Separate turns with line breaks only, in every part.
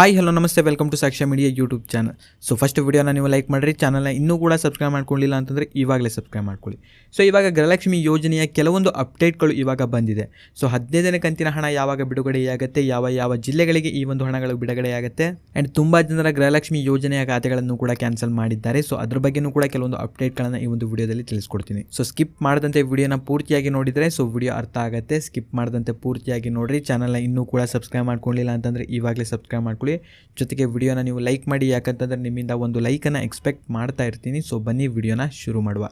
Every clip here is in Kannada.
ಹಾಯ್ ಹಲೋ ನಮಸ್ತೆ. Welcome to Sakshya media YouTube channel so first ವೀಡಿಯೋನ ನೀವು ಲೈಕ್ ಮಾಡಿರಿ ಚಾನಲ್ನ ಇನ್ನೂ ಕೂಡ ಸಬ್ಸ್ಕ್ರೈಬ್ ಮಾಡ್ಕೊಳ್ಳಿಲ್ಲ ಅಂತಂದರೆ ಇವಾಗಲೇ ಸಬ್ಸ್ಕ್ರೈಬ್ ಮಾಡ್ಕೊಳ್ಳಿ. ಸೊ ಇವಾಗ ಗೃಹಲಕ್ಷ್ಮಿ ಯೋಜನೆಯ ಕೆಲವೊಂದು ಅಪ್ಡೇಟ್ಗಳು ಇವಾಗ ಬಂದಿದೆ. ಸೊ ಹದಿನೈದನೇ ಕಂತಿನ ಹಣ ಯಾವಾಗ ಬಿಡುಗಡೆಯಾಗುತ್ತೆ, ಯಾವ ಯಾವ ಜಿಲ್ಲೆಗಳಿಗೆ ಈ ಒಂದು ಹಣಗಳು ಬಿಡುಗಡೆಯಾಗುತ್ತೆ ಆ್ಯಂಡ್ ತುಂಬ ಜನರ ಗೃಹಲಕ್ಷ್ಮಿ ಯೋಜನೆಯ ಖಾತೆಗಳನ್ನು ಕೂಡ ಕ್ಯಾನ್ಸಲ್ ಮಾಡಿದ್ದಾರೆ. ಸೊ ಅದ್ರ ಬಗ್ಗೆನೂ ಕೂಡ ಕೆಲವೊಂದು ಅಪ್ಡೇಟ್ಗಳನ್ನು ಈ ಒಂದು ವಿಡಿಯೋದಲ್ಲಿ ತಿಳಿಸ್ಕೊಡ್ತೀನಿ. ಸೊ ಸ್ಕಿಪ್ ಮಾಡದಂತೆ ವಿಡಿಯೋನ ಪೂರ್ತಿಯಾಗಿ ನೋಡಿದರೆ ಸೊ ವಿಡಿಯೋ ಅರ್ಥ ಆಗುತ್ತೆ. ಸ್ಕಿಪ್ ಮಾಡದಂತೆ ಪೂರ್ತಿಯಾಗಿ ನೋಡಿರಿ ಚಾನಲ್ನ ಇನ್ನೂ ಕೂಡ ಸಬ್ಸ್ಕ್ರೈಬ್ ಮಾಡ್ಕೊಳ್ಳಿಲ್ಲ ಅಂತಂದರೆ ಇವಾಗಲೇ ಸಬ್ಸ್ಕ್ರೈಬ್ ಮಾಡ್ಕೊಳ್ಳಿ. ಜೊತೆಗೆ ವಿಡಿಯೋನ ನೀವು ಲೈಕ್ ಮಾಡಿ, ಯಾಕಂತಂದರೆ ನಿಮ್ಮಿಂದ ಒಂದು ಲೈಕನ್ನು ಎಕ್ಸ್ಪೆಕ್ಟ್ ಮಾಡ್ತಾ ಇರ್ತೀನಿ. ಸೊ ಬನ್ನಿ, ವಿಡಿಯೋನ ಶುರು ಮಾಡುವ.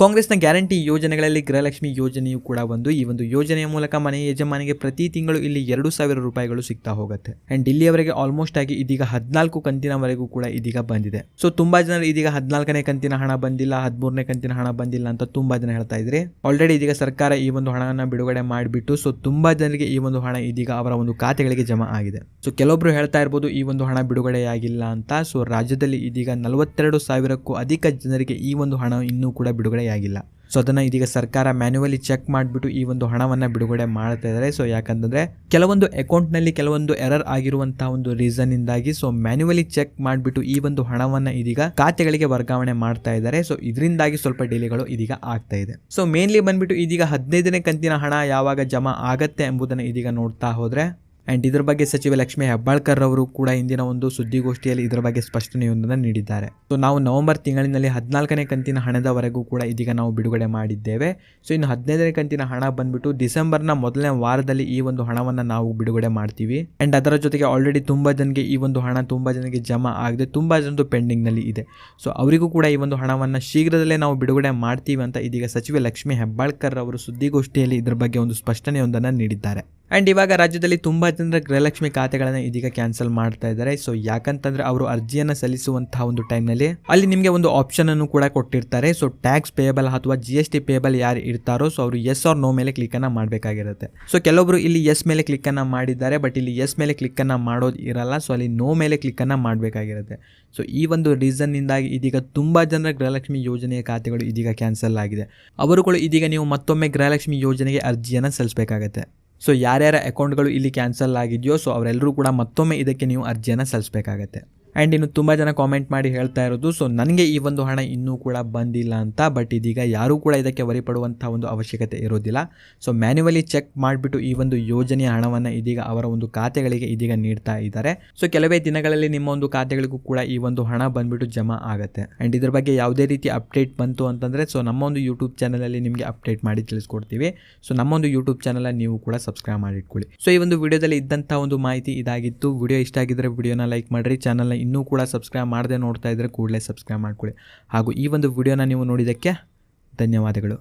ಕಾಂಗ್ರೆಸ್ನ ಗ್ಯಾರಂಟಿ ಯೋಜನೆಗಳಲ್ಲಿ ಗೃಹಲಕ್ಷ್ಮಿ ಯೋಜನೆಯು ಕೂಡ ಒಂದು ಈ ಒಂದು ಯೋಜನೆಯ ಮೂಲಕ ಮನೆ ಯಜಮಾನಿಗೆ ಪ್ರತಿ ತಿಂಗಳು ಇಲ್ಲಿ ಎರಡು ಸಾವಿರ ರೂಪಾಯಿಗಳು ಸಿಗ್ತಾ ಹೋಗುತ್ತೆ. ಅಂಡ್ ಇಲ್ಲಿಯವರೆಗೆ ಆಲ್ಮೋಸ್ಟ್ ಆಗಿ ಇದೀಗ ಹದಿನಾಲ್ಕು ಕಂತಿನವರೆಗೂ ಕೂಡ ಇದೀಗ ಬಂದಿದೆ. ಸೊ ತುಂಬಾ ಜನರು ಇದೀಗ ಹದಿನಾಲ್ಕನೇ ಕಂತಿನ ಹಣ ಬಂದಿಲ್ಲ, ಹದಿಮೂರನೇ ಕಂತಿನ ಹಣ ಬಂದಿಲ್ಲ ಅಂತ ತುಂಬಾ ಜನ ಹೇಳ್ತಾ ಇದ್ರೆ ಆಲ್ರೆಡಿ ಇದೀಗ ಸರ್ಕಾರ ಈ ಒಂದು ಹಣವನ್ನು ಬಿಡುಗಡೆ ಮಾಡಿಬಿಟ್ಟು ಸೊ ತುಂಬಾ ಜನರಿಗೆ ಈ ಒಂದು ಹಣ ಇದೀಗ ಅವರ ಒಂದು ಖಾತೆಗಳಿಗೆ ಜಮಾ ಆಗಿದೆ. ಸೊ ಕೆಲವೊಬ್ರು ಹೇಳ್ತಾ ಇರ್ಬೋದು ಈ ಒಂದು ಹಣ ಬಿಡುಗಡೆಯಾಗಿಲ್ಲ ಅಂತ. ಸೊ ರಾಜ್ಯದಲ್ಲಿ ಇದೀಗ ನಲವತ್ತೆರಡು ಸಾವಿರಕ್ಕೂ ಅಧಿಕ ಜನರಿಗೆ ಈ ಒಂದು ಹಣ ಇನ್ನೂ ಕೂಡ ಬಿಡುಗಡೆಯಾಗಿಲ್ಲ ಸೊ ಅದನ್ನು ಇದೀಗ ಸರ್ಕಾರ ಮ್ಯಾನ್ಯುವಲಿ ಚೆಕ್ ಮಾಡಿಬಿಟ್ಟು ಈ ಒಂದು ಹಣವನ್ನು ಬಿಡುಗಡೆ ಮಾಡ್ತಾ ಇದ್ದಾರೆ ಸೊ ಯಾಕಂತಂದರೆ ಕೆಲವೊಂದು ಅಕೌಂಟ್ನಲ್ಲಿ ಕೆಲವೊಂದು ಎರರ್ ಆಗಿರುವಂತಹ ಒಂದು ರೀಸನ್ನಿಂದಾಗಿ ಸೊ ಮ್ಯಾನ್ಯುವಲಿ ಚೆಕ್ ಮಾಡಿಬಿಟ್ಟು ಈ ಒಂದು ಹಣವನ್ನು ಇದೀಗ ಖಾತೆಗಳಿಗೆ ವರ್ಗಾವಣೆ ಮಾಡ್ತಾ ಇದ್ದಾರೆ ಸೊ ಇದರಿಂದಾಗಿ ಸ್ವಲ್ಪ ಡಿಲೇಗಳು ಇದೀಗ ಆಗ್ತಾ ಇದೆ. ಸೊ ಮೇನ್ಲಿ ಬಂದ್ಬಿಟ್ಟು ಇದೀಗ ಹದಿನೈದನೇ ಕಂತಿನ ಹಣ ಯಾವಾಗ ಜಮಾ ಆಗತ್ತೆ ಎಂಬುದನ್ನು ಇದೀಗ ನೋಡ್ತಾ ಹೋದ್ರೆ ಆ್ಯಂಡ್ ಇದರ ಬಗ್ಗೆ ಸಚಿವ ಲಕ್ಷ್ಮಿ ಹೆಬ್ಬಾಳ್ಕರ್ ಅವರು ಕೂಡ ಇಂದಿನ ಒಂದು ಸುದ್ದಿಗೋಷ್ಠಿಯಲ್ಲಿ ಇದರ ಬಗ್ಗೆ ಸ್ಪಷ್ಟನೆಯೊಂದನ್ನು ನೀಡಿದ್ದಾರೆ. ಸೊ ನಾವು ನವೆಂಬರ್ ತಿಂಗಳಿನಲ್ಲಿ ಹದಿನಾಲ್ಕನೇ ಕಂತಿನ ಹಣದವರೆಗೂ ಕೂಡ ಇದೀಗ ನಾವು ಬಿಡುಗಡೆ ಮಾಡಿದ್ದೇವೆ. ಸೊ ಇನ್ನು ಹದಿನೈದನೇ ಕಂತಿನ ಹಣ ಬಂದ್ಬಿಟ್ಟು ಡಿಸೆಂಬರ್ನ ಮೊದಲನೇ ವಾರದಲ್ಲಿ ಈ ಒಂದು ಹಣವನ್ನು ನಾವು ಬಿಡುಗಡೆ ಮಾಡ್ತೀವಿ. ಆ್ಯಂಡ್ ಅದರ ಜೊತೆಗೆ ಆಲ್ರೆಡಿ ತುಂಬ ಜನಕ್ಕೆ ಈ ಒಂದು ಹಣ ತುಂಬ ಜನಕ್ಕೆ ಜಮಾ ಆಗದೆ ತುಂಬ ಜನದ್ದು ಪೆಂಡಿಂಗ್ನಲ್ಲಿ ಇದೆ. ಸೊ ಅವರಿಗೂ ಕೂಡ ಈ ಒಂದು ಹಣವನ್ನು ಶೀಘ್ರದಲ್ಲೇ ನಾವು ಬಿಡುಗಡೆ ಮಾಡ್ತೀವಿ ಅಂತ ಇದೀಗ ಸಚಿವೆ ಲಕ್ಷ್ಮಿ ಹೆಬ್ಬಾಳ್ಕರ್ ಅವರು ಸುದ್ದಿಗೋಷ್ಠಿಯಲ್ಲಿ ಇದರ ಬಗ್ಗೆ ಒಂದು ಸ್ಪಷ್ಟನೆಯೊಂದನ್ನು ನೀಡಿದ್ದಾರೆ. ಆ್ಯಂಡ್ ಇವಾಗ ರಾಜ್ಯದಲ್ಲಿ ತುಂಬ ಜನರ ಗೃಹಲಕ್ಷ್ಮಿ ಖಾತೆಗಳನ್ನು ಇದೀಗ ಕ್ಯಾನ್ಸಲ್ ಮಾಡ್ತಾ ಇದ್ದಾರೆ. ಸೊ ಯಾಕಂತಂದ್ರೆ ಅವರು ಅರ್ಜಿಯನ್ನು ಸಲ್ಲಿಸುವಂತಹ ಒಂದು ಟೈಮ್ನಲ್ಲಿ ಅಲ್ಲಿ ನಿಮಗೆ ಒಂದು ಆಪ್ಷನ್ ಅನ್ನು ಕೂಡ ಕೊಟ್ಟಿರ್ತಾರೆ. ಸೊ ಟ್ಯಾಕ್ಸ್ ಪೇಯಬಲ್ ಅಥವಾ ಜಿ ಎಸ್ ಟಿ ಪೇಯಬಲ್ ಯಾರು ಇರ್ತಾರೋ ಸೊ ಅವರು ಎಸ್ ಆರ್ ನೋ ಮೇಲೆ ಕ್ಲಿಕ್ ಅನ್ನ ಮಾಡಬೇಕಾಗಿರುತ್ತೆ. ಸೊ ಕೆಲವೊಬ್ರು ಇಲ್ಲಿ ಎಸ್ ಮೇಲೆ ಕ್ಲಿಕ್ ಅನ್ನ ಮಾಡಿದ್ದಾರೆ ಬಟ್ ಇಲ್ಲಿ ಎಸ್ ಮೇಲೆ ಕ್ಲಿಕ್ ಅನ್ನ ಮಾಡೋದು ಇರಲ್ಲ. ಸೊ ಅಲ್ಲಿ ನೋ ಮೇಲೆ ಕ್ಲಿಕ್ ಅನ್ನ ಮಾಡಬೇಕಾಗಿರುತ್ತೆ. ಸೊ ಈ ಒಂದು ರೀಸನ್ನಿಂದಾಗಿ ಇದೀಗ ತುಂಬ ಜನರ ಗೃಹಲಕ್ಷ್ಮಿ ಯೋಜನೆಯ ಖಾತೆಗಳು ಇದೀಗ ಕ್ಯಾನ್ಸಲ್ ಆಗಿದೆ. ಅವರುಗಳು ಇದೀಗ ನೀವು ಮತ್ತೊಮ್ಮೆ ಗೃಹಲಕ್ಷ್ಮಿ ಯೋಜನೆಗೆ ಅರ್ಜಿಯನ್ನು ಸಲ್ಲಿಸಬೇಕಾಗತ್ತೆ. ಸೊ ಯಾರ್ಯಾರ ಅಕೌಂಟ್ಗಳು ಇಲ್ಲಿ ಕ್ಯಾನ್ಸಲ್ ಆಗಿದೆಯೋ ಸೊ ಅವರೆಲ್ಲರೂ ಕೂಡ ಮತ್ತೊಮ್ಮೆ ಇದಕ್ಕೆ ನೀವು ಅರ್ಜಿಯನ್ನು ಸಲ್ಲಿಸಬೇಕಾಗತ್ತೆ. ಆ್ಯಂಡ್ ಇನ್ನು ತುಂಬ ಜನ ಕಾಮೆಂಟ್ ಮಾಡಿ ಹೇಳ್ತಾ ಇರೋದು ಸೊ ನನಗೆ ಈ ಒಂದು ಹಣ ಇನ್ನೂ ಕೂಡ ಬಂದಿಲ್ಲ ಅಂತ ಬಟ್ ಇದೀಗ ಯಾರೂ ಕೂಡ ಇದಕ್ಕೆ ವರಿ ಪಡುವಂಥ ಒಂದು ಅವಶ್ಯಕತೆ ಇರೋದಿಲ್ಲ. ಸೊ ಮ್ಯಾನ್ಯುವಲಿ ಚೆಕ್ ಮಾಡಿಬಿಟ್ಟು ಈ ಒಂದು ಯೋಜನೆಯ ಹಣವನ್ನು ಇದೀಗ ಅವರ ಒಂದು ಖಾತೆಗಳಿಗೆ ಇದೀಗ ನೀಡ್ತಾ ಇದ್ದಾರೆ. ಸೊ ಕೆಲವೇ ದಿನಗಳಲ್ಲಿ ನಿಮ್ಮ ಒಂದು ಖಾತೆಗಳಿಗೂ ಕೂಡ ಈ ಒಂದು ಹಣ ಬಂದ್ಬಿಟ್ಟು ಜಮಾ ಆಗುತ್ತೆ. ಆ್ಯಂಡ್ ಇದ್ರ ಬಗ್ಗೆ ಯಾವುದೇ ರೀತಿ ಅಪ್ಡೇಟ್ ಬಂತು ಅಂತಂದರೆ ಸೊ ನಮ್ಮ ಒಂದು ಯೂಟ್ಯೂಬ್ ಚಾನಲಲ್ಲಿ ನಿಮಗೆ ಅಪ್ಡೇಟ್ ಮಾಡಿ ತಿಳಿಸ್ಕೊಡ್ತೀವಿ. ಸೊ ನಮ್ಮ ಒಂದು ಯೂಟ್ಯೂಬ್ ಚಾನಲ್ ನೀವು ಕೂಡ ಸಬ್ಸ್ಕ್ರೈಬ್ ಮಾಡಿಟ್ಕೊಳ್ಳಿ. ಸೊ ಈ ಒಂದು ವಿಡಿಯೋದಲ್ಲಿ ಇದ್ದಂಥ ಒಂದು ಮಾಹಿತಿ ಇದಾಗಿತ್ತು. ವಿಡಿಯೋ ಇಷ್ಟ ಆಗಿದ್ರೆ ವಿಡಿಯೋನ ಲೈಕ್ ಮಾಡಿರಿ ಚಾನಲ್ನ ಇನ್ನೂ ಕೂಡ ಸಬ್ಸ್ಕ್ರೈಬ್ ಮಾಡದೆ ನೋಡ್ತಾ ಇದ್ದರೆ ಕೂಡಲೇ ಸಬ್ಸ್ಕ್ರೈಬ್ ಮಾಡ್ಕೊಳ್ಳಿ. ಹಾಗೂ ಈ ಒಂದು ವಿಡಿಯೋನ ನೀವು ನೋಡಿದ್ದಕ್ಕೆ ಧನ್ಯವಾದಗಳು.